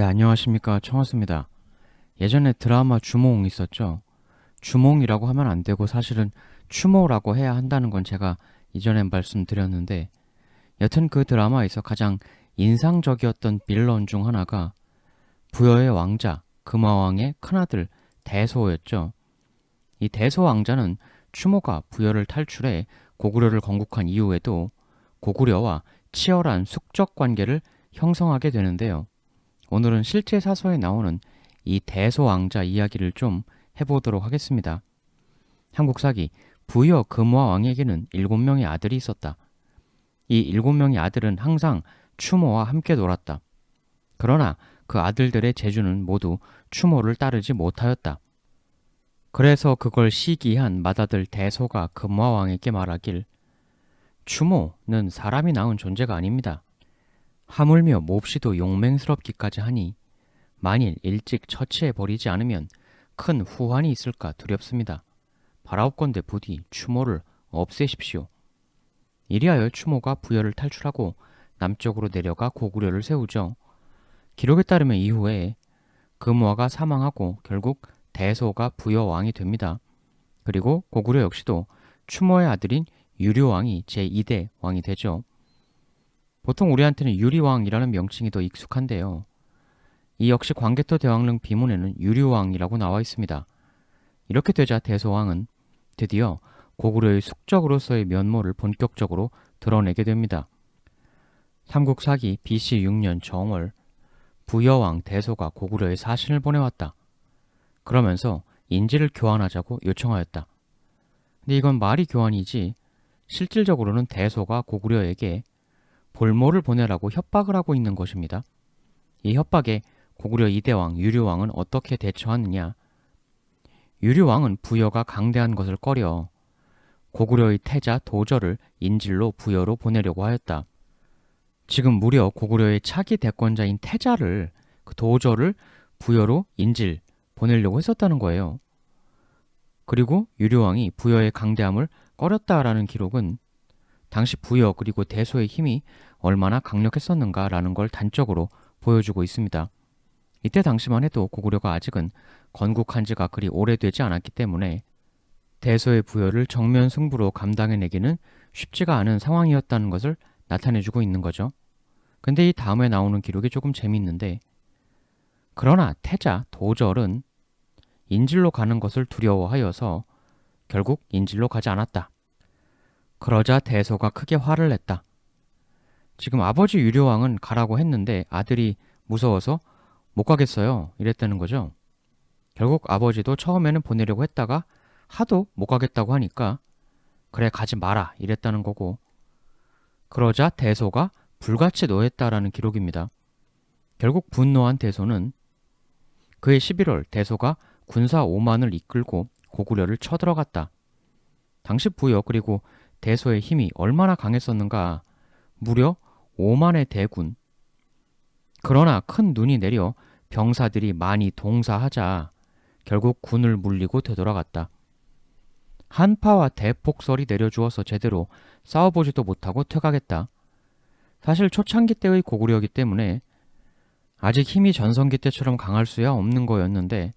네, 안녕하십니까. 청하수입니다. 예전에 드라마 주몽 있었죠. 주몽이라고 하면 안 되고 사실은 추모라고 해야 한다는 건 제가 이전에 말씀드렸는데 여튼 그 드라마에서 가장 인상적이었던 빌런 중 하나가 부여의 왕자 금화왕의 큰아들 대소였죠. 이 대소 왕자는 추모가 부여를 탈출해 고구려를 건국한 이후에도 고구려와 치열한 숙적 관계를 형성하게 되는데요. 오늘은 실제 사서에 나오는 이 대소왕자 이야기를 좀 해보도록 하겠습니다. 한국사기 부여 금화 왕에게는 일곱 명의 아들이 있었다. 이 일곱 명의 아들은 항상 추모와 함께 놀았다. 그러나 그 아들들의 재주는 모두 추모를 따르지 못하였다. 그래서 그걸 시기한 맏아들 대소가 금화왕에게 말하길 추모는 사람이 낳은 존재가 아닙니다. 하물며 몹시도 용맹스럽기까지 하니 만일 일찍 처치해 버리지 않으면 큰 후환이 있을까 두렵습니다. 바라옵건대 부디 추모를 없애십시오. 이리하여 추모가 부여를 탈출하고 남쪽으로 내려가 고구려를 세우죠. 기록에 따르면 이후에 금화가 사망하고 결국 대소가 부여 왕이 됩니다. 그리고 고구려 역시도 추모의 아들인 유료왕이 제2대 왕이 되죠. 보통 우리한테는 유리왕이라는 명칭이 더 익숙한데요. 이 역시 광개토 대왕릉 비문에는 유리왕이라고 나와 있습니다. 이렇게 되자 대소왕은 드디어 고구려의 숙적으로서의 면모를 본격적으로 드러내게 됩니다. 삼국사기 BC 6년 정월 부여왕 대소가 고구려에 사신을 보내왔다. 그러면서 인지를 교환하자고 요청하였다. 근데 이건 말이 교환이지 실질적으로는 대소가 고구려에게 볼모를 보내라고 협박을 하고 있는 것입니다. 이 협박에 고구려 이대왕 유류왕은 어떻게 대처하느냐? 유류왕은 부여가 강대한 것을 꺼려 고구려의 태자 도저를 인질로 부여로 보내려고 하였다. 지금 무려 고구려의 차기 대권자인 태자를 그 도저를 부여로 인질 보내려고 했었다는 거예요. 그리고 유류왕이 부여의 강대함을 꺼렸다라는 기록은 당시 부여 그리고 대소의 힘이 얼마나 강력했었는가라는 걸 단적으로 보여주고 있습니다. 이때 당시만 해도 고구려가 아직은 건국한 지가 그리 오래되지 않았기 때문에 대소의 부여를 정면 승부로 감당해내기는 쉽지가 않은 상황이었다는 것을 나타내주고 있는 거죠. 근데 이 다음에 나오는 기록이 조금 재미있는데 그러나 태자 도절은 인질로 가는 것을 두려워하여서 결국 인질로 가지 않았다. 그러자 대소가 크게 화를 냈다. 지금 아버지 유료왕은 가라고 했는데 아들이 무서워서 못 가겠어요. 이랬다는 거죠. 결국 아버지도 처음에는 보내려고 했다가 하도 못 가겠다고 하니까 그래 가지 마라 이랬다는 거고 그러자 대소가 불같이 노했다라는 기록입니다. 결국 분노한 대소는 그해 11월 대소가 군사 5만을 이끌고 고구려를 쳐들어갔다. 당시 부여 그리고 대소의 힘이 얼마나 강했었는가 무려 5만의 대군. 그러나 큰 눈이 내려 병사들이 많이 동사하자 결국 군을 물리고 되돌아갔다. 한파와 대폭설이 내려주어서 제대로 싸워보지도 못하고 퇴각했다. 사실 초창기 때의 고구려이기 때문에 아직 힘이 전성기 때처럼 강할 수야 없는 거였는데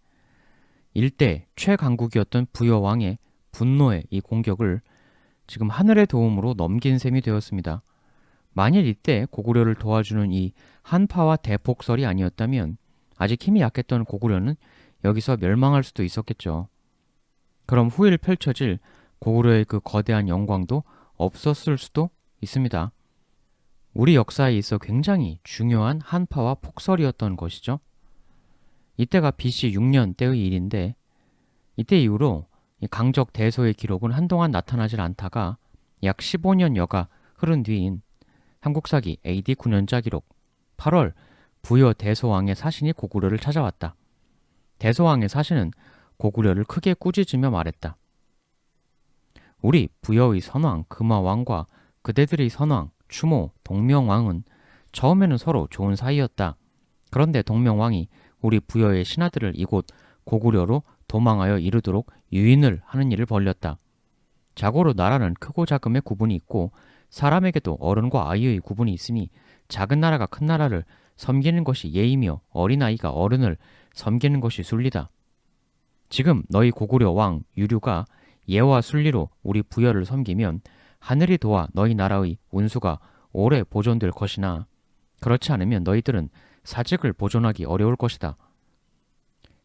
일대 최강국이었던 부여왕의 분노의 이 공격을 지금 하늘의 도움으로 넘긴 셈이 되었습니다. 만일 이때 고구려를 도와주는 이 한파와 대폭설이 아니었다면 아직 힘이 약했던 고구려는 여기서 멸망할 수도 있었겠죠. 그럼 후일 펼쳐질 고구려의 그 거대한 영광도 없었을 수도 있습니다. 우리 역사에 있어 굉장히 중요한 한파와 폭설이었던 것이죠. 이때가 BC 6년 때의 일인데 이때 이후로 강적 대소의 기록은 한동안 나타나질 않다가 약 15년여가 흐른 뒤인 한국사기 AD 9년자 기록 8월 부여 대소왕의 사신이 고구려를 찾아왔다. 대소왕의 사신은 고구려를 크게 꾸짖으며 말했다. 우리 부여의 선왕 금화왕과 그대들의 선왕 추모 동명왕은 처음에는 서로 좋은 사이였다. 그런데 동명왕이 우리 부여의 신하들을 이곳 고구려로 도망하여 이르도록 유인을 하는 일을 벌렸다. 자고로 나라는 크고 작음의 구분이 있고 사람에게도 어른과 아이의 구분이 있으니 작은 나라가 큰 나라를 섬기는 것이 예이며 어린아이가 어른을 섬기는 것이 순리다. 지금 너희 고구려 왕 유류가 예와 순리로 우리 부여를 섬기면 하늘이 도와 너희 나라의 운수가 오래 보존될 것이나 그렇지 않으면 너희들은 사직을 보존하기 어려울 것이다.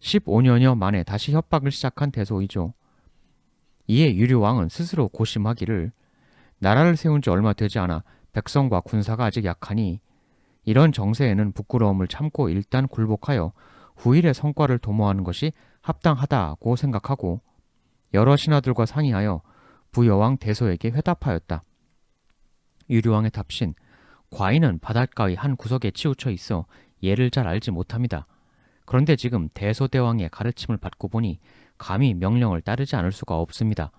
15년여 만에 다시 협박을 시작한 대소이죠. 이에 유류 왕은 스스로 고심하기를 나라를 세운 지 얼마 되지 않아 백성과 군사가 아직 약하니 이런 정세에는 부끄러움을 참고 일단 굴복하여 후일의 성과를 도모하는 것이 합당하다고 생각하고 여러 신하들과 상의하여 부여왕 대소에게 회답하였다. 유류왕의 답신 과인은 바닷가의 한 구석에 치우쳐 있어 예를 잘 알지 못합니다. 그런데 지금 대소대왕의 가르침을 받고 보니 감히 명령을 따르지 않을 수가 없습니다.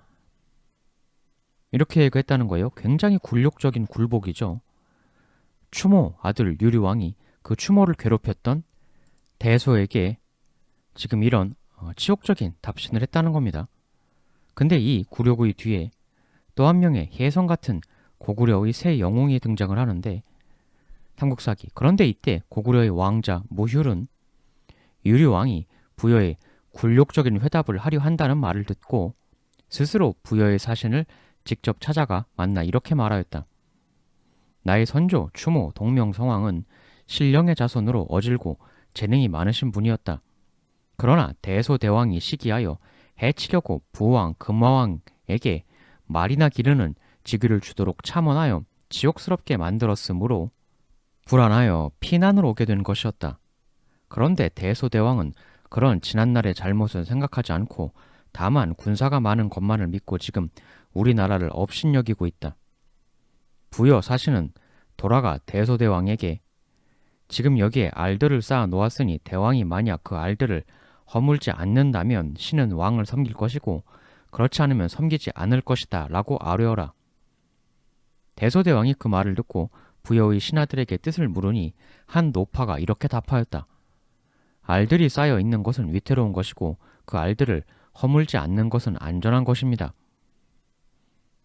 이렇게 얘기했다는 거예요. 굉장히 굴욕적인 굴복이죠. 추모 아들 유류왕이 그 추모를 괴롭혔던 대소에게 지금 이런 어, 치욕적인 답신을 했다는 겁니다. 근데 이 구력의 뒤에 또 한 명의 혜성 같은 고구려의 새 영웅이 등장을 하는데 삼국사기. 그런데 이때 고구려의 왕자 무휴은 유류왕이 부여의 굴욕적인 회답을 하려 한다는 말을 듣고 스스로 부여의 사신을 직접 찾아가 만나 이렇게 말하였다. 나의 선조 추모 동명성왕은 신령의 자손으로 어질고 재능이 많으신 분이었다. 그러나 대소대왕이 시기하여 해치려고 부왕 금화왕에게 말이나 기르는 직위를 주도록 참원하여 지옥스럽게 만들었으므로 불안하여 피난으로 오게 된 것이었다. 그런데 대소대왕은 그런 지난날의 잘못을 생각하지 않고 다만 군사가 많은 것만을 믿고 지금 우리나라를 업신여기고 있다. 부여 사신은 돌아가 대소대왕에게 지금 여기에 알들을 쌓아 놓았으니 대왕이 만약 그 알들을 허물지 않는다면 신은 왕을 섬길 것이고 그렇지 않으면 섬기지 않을 것이다 라고 아뢰어라. 대소대왕이 그 말을 듣고 부여의 신하들에게 뜻을 물으니 한 노파가 이렇게 답하였다. 알들이 쌓여 있는 것은 위태로운 것이고 그 알들을 허물지 않는 것은 안전한 것입니다.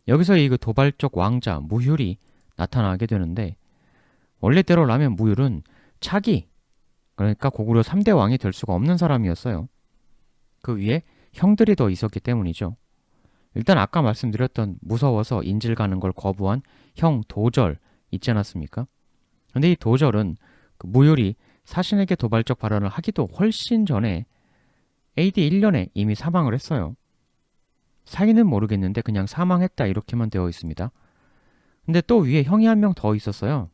여기서 이 그 도발적 왕자 무휼이 나타나게 되는데 원래대로라면 무휼은 차기 그러니까 고구려 3대 왕이 될 수가 없는 사람이었어요. 그 위에 형들이 더 있었기 때문이죠. 일단 아까 말씀드렸던 무서워서 인질 가는 걸 거부한 형 도절 있지 않았습니까? 근데 이 도절은 그 무율이 사신에게 도발적 발언을 하기도 훨씬 전에 AD 1년에 이미 사망을 했어요. 사인은 모르겠는데 그냥 사망했다 이렇게만 되어 있습니다. 근데 또 위에 형이 한 명 더 있었어요.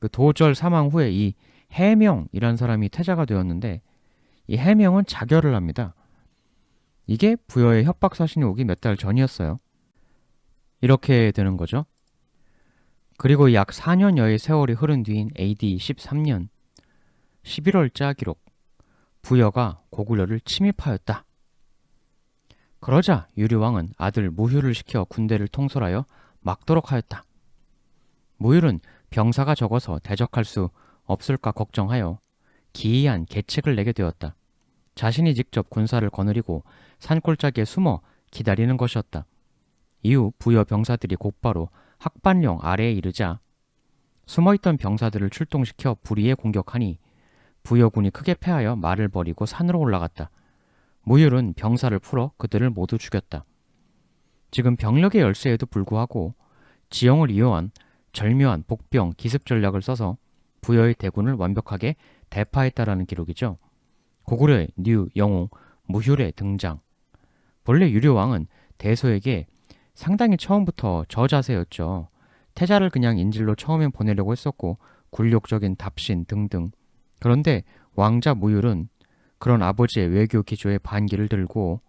그 도절 사망 후에 이 해명이라는 사람이 태자가 되었는데 이 해명은 자결을 합니다. 이게 부여의 협박 사신이 오기 몇 달 전이었어요. 이렇게 되는 거죠. 그리고 약 4년여의 세월이 흐른 뒤인 AD 13년 11월자 기록 부여가 고구려를 침입하였다. 그러자 유류왕은 아들 무휴를 시켜 군대를 통솔하여 막도록 하였다. 무휴는 병사가 적어서 대적할 수 없을까 걱정하여 기이한 계책을 내게 되었다. 자신이 직접 군사를 거느리고 산골짜기에 숨어 기다리는 것이었다. 이후 부여 병사들이 곧바로 학반령 아래에 이르자 숨어있던 병사들을 출동시켜 불의에 공격하니 부여군이 크게 패하여 말을 버리고 산으로 올라갔다. 무율은 병사를 풀어 그들을 모두 죽였다. 지금 병력의 열세에도 불구하고 지형을 이용한 절묘한 복병 기습 전략을 써서 부여의 대군을 완벽하게 대파했다라는 기록이죠. 고구려의 뉴 영웅 무휴의 등장. 본래 유료왕은 대소에게 상당히 처음부터 저자세였죠. 태자를 그냥 인질로 처음엔 보내려고 했었고 굴욕적인 답신 등등. 그런데 왕자 무율은 그런 아버지의 외교 기조에 반기를 들고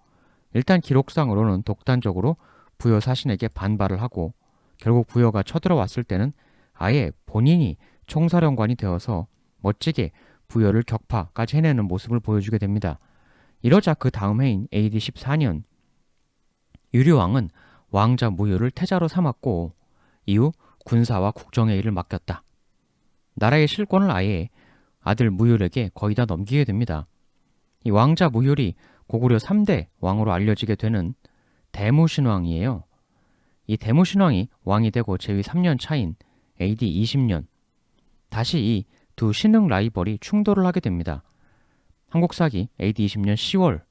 일단 기록상으로는 독단적으로 부여 사신에게 반발을 하고 결국 부여가 쳐들어왔을 때는 아예 본인이 총사령관이 되어서 멋지게 부여를 격파까지 해내는 모습을 보여주게 됩니다. 이러자 그 다음 해인 AD 14년 유류왕은 왕자 무효를 태자로 삼았고 이후 군사와 국정의 일을 맡겼다. 나라의 실권을 아예 아들 무율에게 거의 다 넘기게 됩니다. 이 왕자 무율이 고구려 3대 왕으로 알려지게 되는 대무신왕이에요. 이 대무신왕이 왕이 되고 제위 3년 차인 AD 20년 다시 이 두 신흥 라이벌이 충돌을 하게 됩니다. 한국사기 AD 20년 10월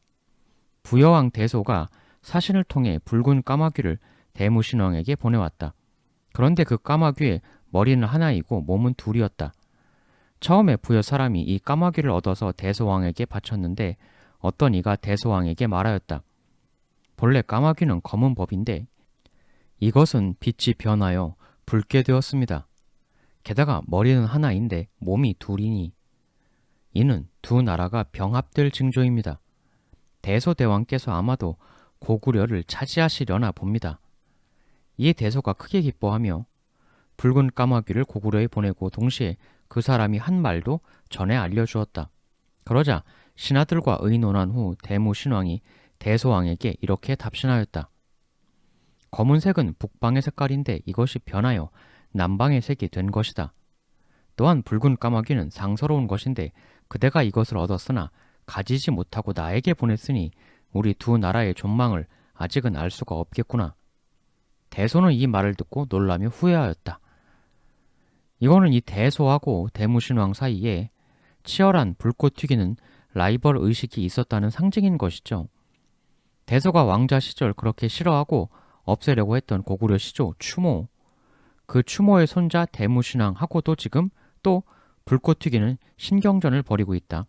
부여왕 대소가 사신을 통해 붉은 까마귀를 대무신왕에게 보내왔다. 그런데 그 까마귀의 머리는 하나이고 몸은 둘이었다. 처음에 부여 사람이 이 까마귀를 얻어서 대소왕에게 바쳤는데 어떤 이가 대소왕에게 말하였다. 본래 까마귀는 검은 법인데 이것은 빛이 변하여 붉게 되었습니다. 게다가 머리는 하나인데 몸이 둘이니 이는 두 나라가 병합될 징조입니다. 대소대왕께서 아마도 고구려를 차지하시려나 봅니다. 이에 대소가 크게 기뻐하며 붉은 까마귀를 고구려에 보내고 동시에 그 사람이 한 말도 전에 알려주었다. 그러자 신하들과 의논한 후 대무 신왕이 대소왕에게 이렇게 답신하였다. 검은색은 북방의 색깔인데 이것이 변하여 남방의 색이 된 것이다. 또한 붉은 까마귀는 상서로운 것인데 그대가 이것을 얻었으나 가지지 못하고 나에게 보냈으니 우리 두 나라의 존망을 아직은 알 수가 없겠구나. 대소는 이 말을 듣고 놀라며 후회하였다. 이거는 이 대소하고 대무신왕 사이에 치열한 불꽃 튀기는 라이벌 의식이 있었다는 상징인 것이죠. 대소가 왕자 시절 그렇게 싫어하고 없애려고 했던 고구려 시조 추모. 그 추모의 손자 대무신왕하고도 지금 또 불꽃 튀기는 신경전을 벌이고 있다.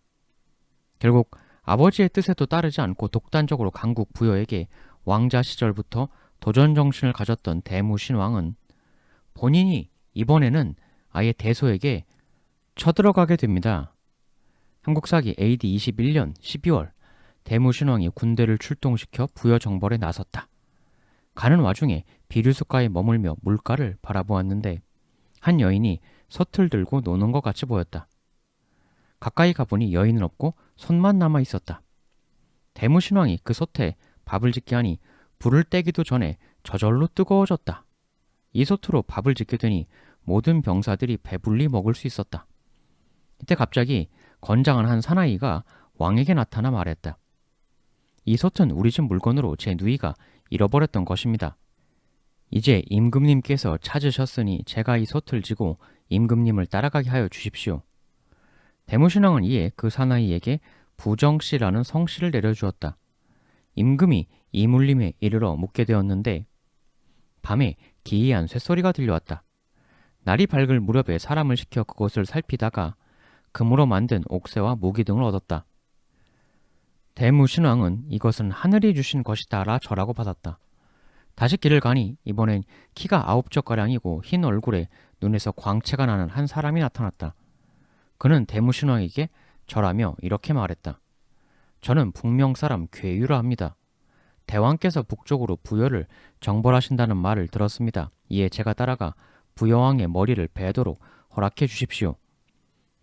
결국 아버지의 뜻에도 따르지 않고 독단적으로 강국 부여에게 왕자 시절부터 도전 정신을 가졌던 대무신왕은 본인이 이번에는 아예 대소에게 쳐들어가게 됩니다. 한국사기 AD 21년 12월 대무신왕이 군대를 출동시켜 부여 정벌에 나섰다. 가는 와중에 비류수가에 머물며 물가를 바라보았는데 한 여인이 솥을 들고 노는 것 같이 보였다. 가까이 가보니 여인은 없고 손만 남아 있었다. 대무신왕이 그 솥에 밥을 짓게 하니 불을 떼기도 전에 저절로 뜨거워졌다. 이 솥으로 밥을 짓게 되니 모든 병사들이 배불리 먹을 수 있었다. 이때 갑자기 건장한 한 사나이가 왕에게 나타나 말했다. 이 솥은 우리 집 물건으로 제 누이가 잃어버렸던 것입니다. 이제 임금님께서 찾으셨으니 제가 이 솥을 지고 임금님을 따라가게 하여 주십시오. 대무신왕은 이에 그 사나이에게 부정씨라는 성씨를 내려주었다. 임금이 이물림에 이르러 묵게 되었는데 밤에 기이한 쇳소리가 들려왔다. 날이 밝을 무렵에 사람을 시켜 그곳을 살피다가 금으로 만든 옥새와 무기 등을 얻었다. 대무신왕은 이것은 하늘이 주신 것이다라 절하고 받았다. 다시 길을 가니 이번엔 키가 아홉 젓가량이고 흰 얼굴에 눈에서 광채가 나는 한 사람이 나타났다. 그는 대무신왕에게 절하며 이렇게 말했다. 저는 북명 사람 괴유라 합니다. 대왕께서 북쪽으로 부여를 정벌하신다는 말을 들었습니다. 이에 제가 따라가 부여왕의 머리를 베도록 허락해 주십시오.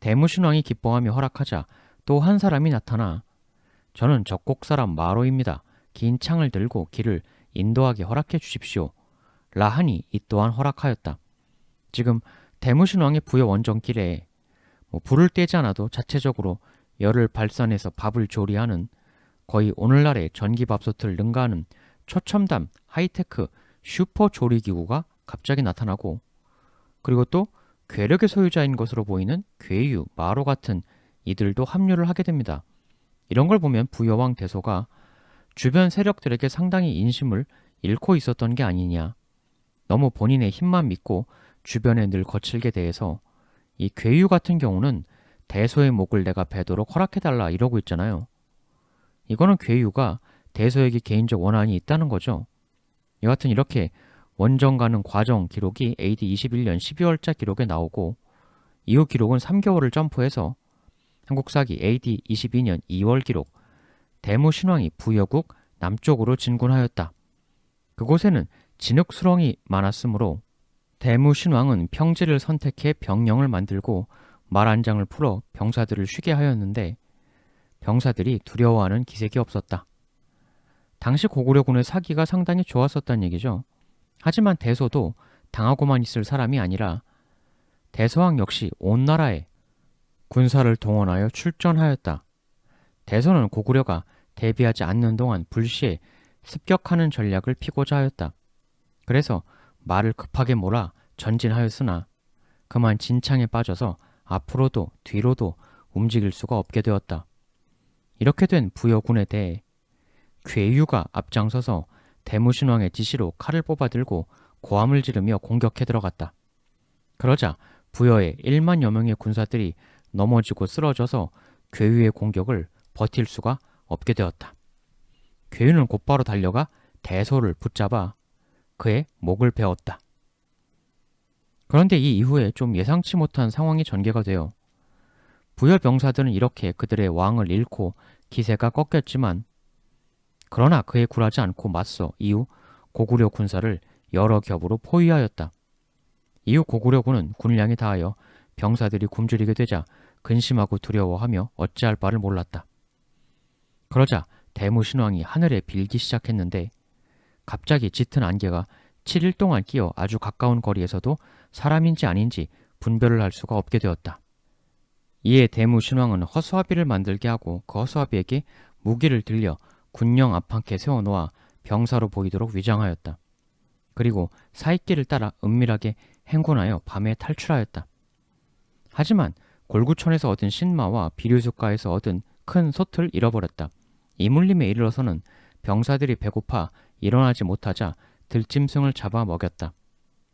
대무신왕이 기뻐하며 허락하자 또 한 사람이 나타나 저는 적곡 사람 마로입니다. 긴 창을 들고 길을 인도하게 허락해 주십시오. 라하니 이 또한 허락하였다. 지금 대무신왕의 부여 원정길에 뭐 불을 떼지 않아도 자체적으로 열을 발산해서 밥을 조리하는 거의 오늘날의 전기밥솥을 능가하는 초첨단 하이테크 슈퍼 조리기구가 갑자기 나타나고 그리고 또 괴력의 소유자인 것으로 보이는 괴유, 마로 같은 이들도 합류를 하게 됩니다. 이런 걸 보면 부여왕 대소가 주변 세력들에게 상당히 인심을 잃고 있었던 게 아니냐. 너무 본인의 힘만 믿고 주변에 늘 거칠게 대해서 이 괴유 같은 경우는 대소의 목을 내가 베도록 허락해달라 이러고 있잖아요. 이거는 괴유가 대소에게 개인적 원한이 있다는 거죠. 여하튼 이렇게 원정 가는 과정 기록이 AD 21년 12월자 기록에 나오고 이후 기록은 3개월을 점프해서 한국사기 AD 22년 2월 기록 대무 신왕이 부여국 남쪽으로 진군하였다. 그곳에는 진흙 수렁이 많았으므로 대무 신왕은 평지를 선택해 병영을 만들고 말 한 장을 풀어 병사들을 쉬게 하였는데 병사들이 두려워하는 기색이 없었다. 당시 고구려군의 사기가 상당히 좋았었단 얘기죠. 하지만 대소도 당하고만 있을 사람이 아니라 대서왕 역시 온 나라에 군사를 동원하여 출전하였다. 대소는 고구려가 대비하지 않는 동안 불시에 습격하는 전략을 피고자 하였다. 그래서 말을 급하게 몰아 전진하였으나 그만 진창에 빠져서 앞으로도 뒤로도 움직일 수가 없게 되었다. 이렇게 된 부여군에 대해 괴유가 앞장서서 대무신왕의 지시로 칼을 뽑아들고 고함을 지르며 공격해 들어갔다. 그러자 부여의 1만여 명의 군사들이 넘어지고 쓰러져서 괴유의 공격을 버틸 수가 없게 되었다. 괴유는 곧바로 달려가 대소를 붙잡아 그의 목을 베었다. 그런데 이 이후에 좀 예상치 못한 상황이 전개가 되어 부여 병사들은 이렇게 그들의 왕을 잃고 기세가 꺾였지만 그러나 그에 굴하지 않고 맞서 이후 고구려 군사를 여러 겹으로 포위하였다. 이후 고구려군은 군량이 다하여 병사들이 굶주리게 되자 근심하고 두려워하며 어찌할 바를 몰랐다. 그러자 대무신왕이 하늘에 빌기 시작했는데 갑자기 짙은 안개가 7일 동안 끼어 아주 가까운 거리에서도 사람인지 아닌지 분별을 할 수가 없게 되었다. 이에 대무신왕은 허수아비를 만들게 하고 그 허수아비에게 무기를 들려 군령 앞한께 세워놓아 병사로 보이도록 위장하였다. 그리고 사익길을 따라 은밀하게 행군하여 밤에 탈출하였다. 하지만 골구촌에서 얻은 신마와 비료숫가에서 얻은 큰 솥을 잃어버렸다. 이물림에 이르러서는 병사들이 배고파 일어나지 못하자 들짐승을 잡아 먹였다.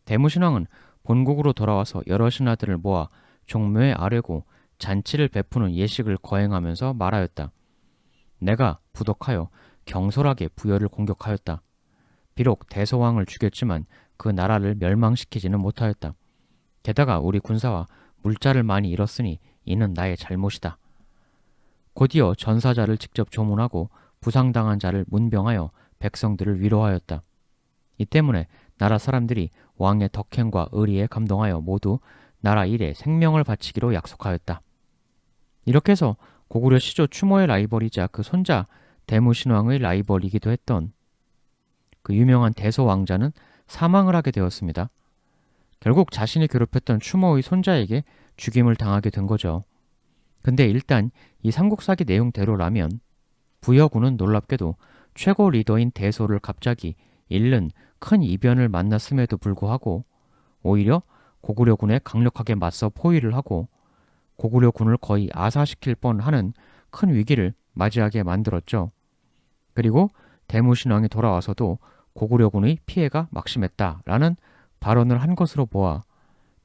대무신왕은 본국으로 돌아와서 여러 신하들을 모아 종묘에 아뢰고 잔치를 베푸는 예식을 거행하면서 말하였다. 내가 부덕하여 경솔하게 부여를 공격하였다. 비록 대소왕을 죽였지만 그 나라를 멸망시키지는 못하였다. 게다가 우리 군사와 물자를 많이 잃었으니 이는 나의 잘못이다. 곧이어 전사자를 직접 조문하고 부상당한 자를 문병하여 백성들을 위로하였다. 이 때문에 나라 사람들이 왕의 덕행과 의리에 감동하여 모두 나라 일에 생명을 바치기로 약속하였다. 이렇게 해서 고구려 시조 추모의 라이벌이자 그 손자 대무신왕의 라이벌이기도 했던 그 유명한 대소 왕자는 사망을 하게 되었습니다. 결국 자신이 괴롭혔던 추모의 손자에게 죽임을 당하게 된 거죠. 근데 일단 이 삼국사기 내용대로라면 부여군은 놀랍게도 최고 리더인 대소를 갑자기 잃는 큰 이변을 만났음에도 불구하고 오히려 고구려군에 강력하게 맞서 포위를 하고 고구려 군을 거의 아사시킬 뻔하는 큰 위기를 맞이하게 만들었죠. 그리고 대무신왕이 돌아와서도 고구려군의 피해가 막심했다라는 발언을 한 것으로 보아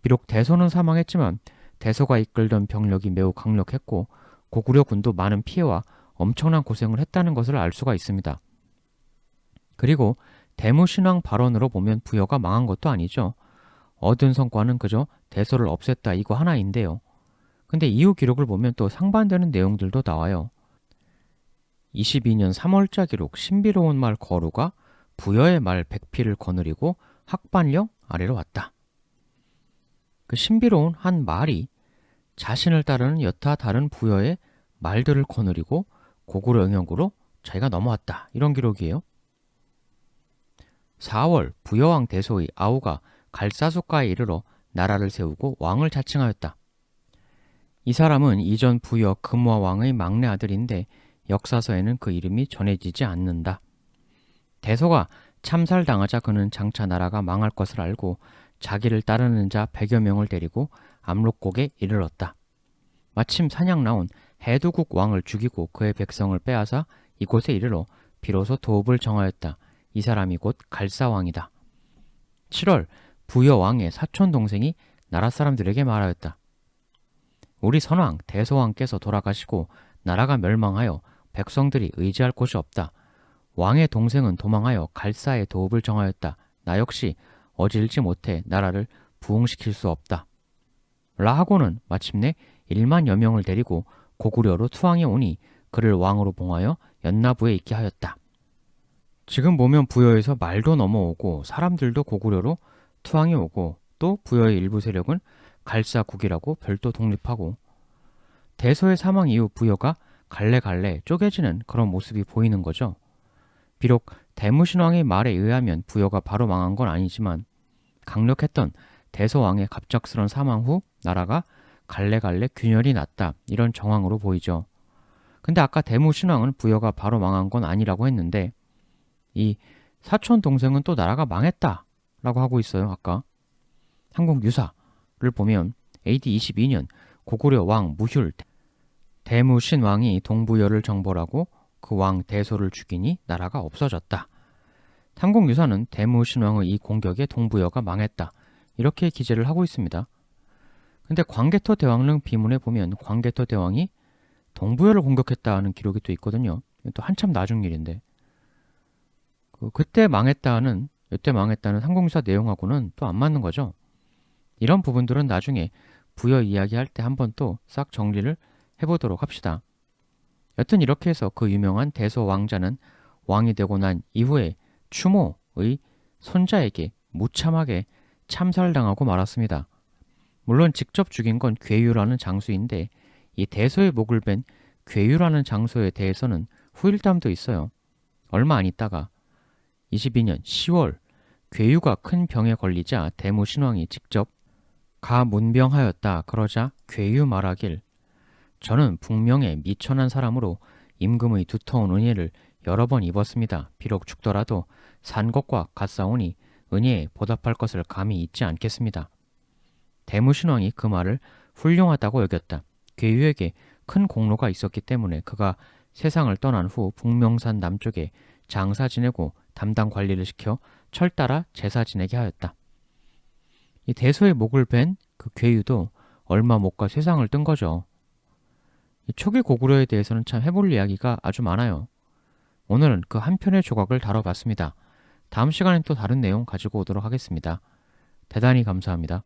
비록 대소는 사망했지만 대소가 이끌던 병력이 매우 강력했고 고구려군도 많은 피해와 엄청난 고생을 했다는 것을 알 수가 있습니다. 그리고 대무신왕 발언으로 보면 부여가 망한 것도 아니죠. 얻은 성과는 그저 대소를 없앴다 이거 하나인데요. 근데 이후 기록을 보면 또 상반되는 내용들도 나와요. 22년 3월자 기록 신비로운 말 거루가 부여의 말 백피를 거느리고 학반령 아래로 왔다. 그 신비로운 한 말이 자신을 따르는 여타 다른 부여의 말들을 거느리고 고구려 영역으로 자기가 넘어왔다. 이런 기록이에요. 4월 부여왕 대소의 아우가 갈사수가에 이르러 나라를 세우고 왕을 자칭하였다. 이 사람은 이전 부여 금화 왕의 막내 아들인데 역사서에는 그 이름이 전해지지 않는다. 대소가 참살당하자 그는 장차 나라가 망할 것을 알고 자기를 따르는 자 100여 명을 데리고 압록곡에 이르렀다. 마침 사냥 나온 해두국 왕을 죽이고 그의 백성을 빼앗아 이곳에 이르러 비로소 도읍을 정하였다. 이 사람이 곧 갈사왕이다. 7월 부여 왕의 사촌 동생이 나라 사람들에게 말하였다. 우리 선왕 대소왕께서 돌아가시고 나라가 멸망하여 백성들이 의지할 곳이 없다. 왕의 동생은 도망하여 갈사의 도읍을 정하였다. 나 역시 어질지 못해 나라를 부흥시킬 수 없다. 라하고는 마침내 1만 여 명을 데리고 고구려로 투항해 오니 그를 왕으로 봉하여 연나부에 있게 하였다. 지금 보면 부여에서 말도 넘어오고 사람들도 고구려로 투항해 오고 또 부여의 일부 세력은 갈사국이라고 별도 독립하고 대소의 사망 이후 부여가 갈래갈래 쪼개지는 그런 모습이 보이는 거죠. 비록 대무신왕의 말에 의하면 부여가 바로 망한 건 아니지만 강력했던 대소왕의 갑작스런 사망 후 나라가 갈래갈래 균열이 났다 이런 정황으로 보이죠. 근데 아까 대무신왕은 부여가 바로 망한 건 아니라고 했는데 이 사촌 동생은 또 나라가 망했다 라고 하고 있어요. 아까 한국 유사 를 보면 AD 22년 고구려 왕 무휴 대무신 왕이 동부여를 정벌하고 그 왕 대소를 죽이니 나라가 없어졌다. 삼국유사는 대무신 왕의 이 공격에 동부여가 망했다. 이렇게 기재를 하고 있습니다. 근데 광개토 대왕릉 비문에 보면 광개토 대왕이 동부여를 공격했다는 기록이 또 있거든요. 또 한참 나중 일인데 그, 그때 망했다는 이때 망했다는 삼국유사 내용하고는 또 안 맞는 거죠. 이런 부분들은 나중에 부여 이야기할 때 한번 또 싹 정리를 해보도록 합시다. 여튼 이렇게 해서 그 유명한 대소 왕자는 왕이 되고 난 이후에 추모의 손자에게 무참하게 참살당하고 말았습니다. 물론 직접 죽인 건 괴유라는 장수인데 이 대소의 목을 벤 괴유라는 장소에 대해서는 후일담도 있어요. 얼마 안 있다가 22년 10월 괴유가 큰 병에 걸리자 대무 신왕이 직접 가문병하였다 그러자 괴유 말하길 저는 북명의 미천한 사람으로 임금의 두터운 은혜를 여러 번 입었습니다. 비록 죽더라도 산 것과 같사오니 은혜에 보답할 것을 감히 잊지 않겠습니다. 대무신왕이 그 말을 훌륭하다고 여겼다. 괴유에게 큰 공로가 있었기 때문에 그가 세상을 떠난 후 북명산 남쪽에 장사 지내고 담당 관리를 시켜 철 따라 제사 지내게 하였다. 이 대소의 목을 벤 그 괴유도 얼마 못가 세상을 뜬 거죠. 이 초기 고구려에 대해서는 참 해볼 이야기가 아주 많아요. 오늘은 그 한 편의 조각을 다뤄봤습니다. 다음 시간엔 또 다른 내용 가지고 오도록 하겠습니다. 대단히 감사합니다.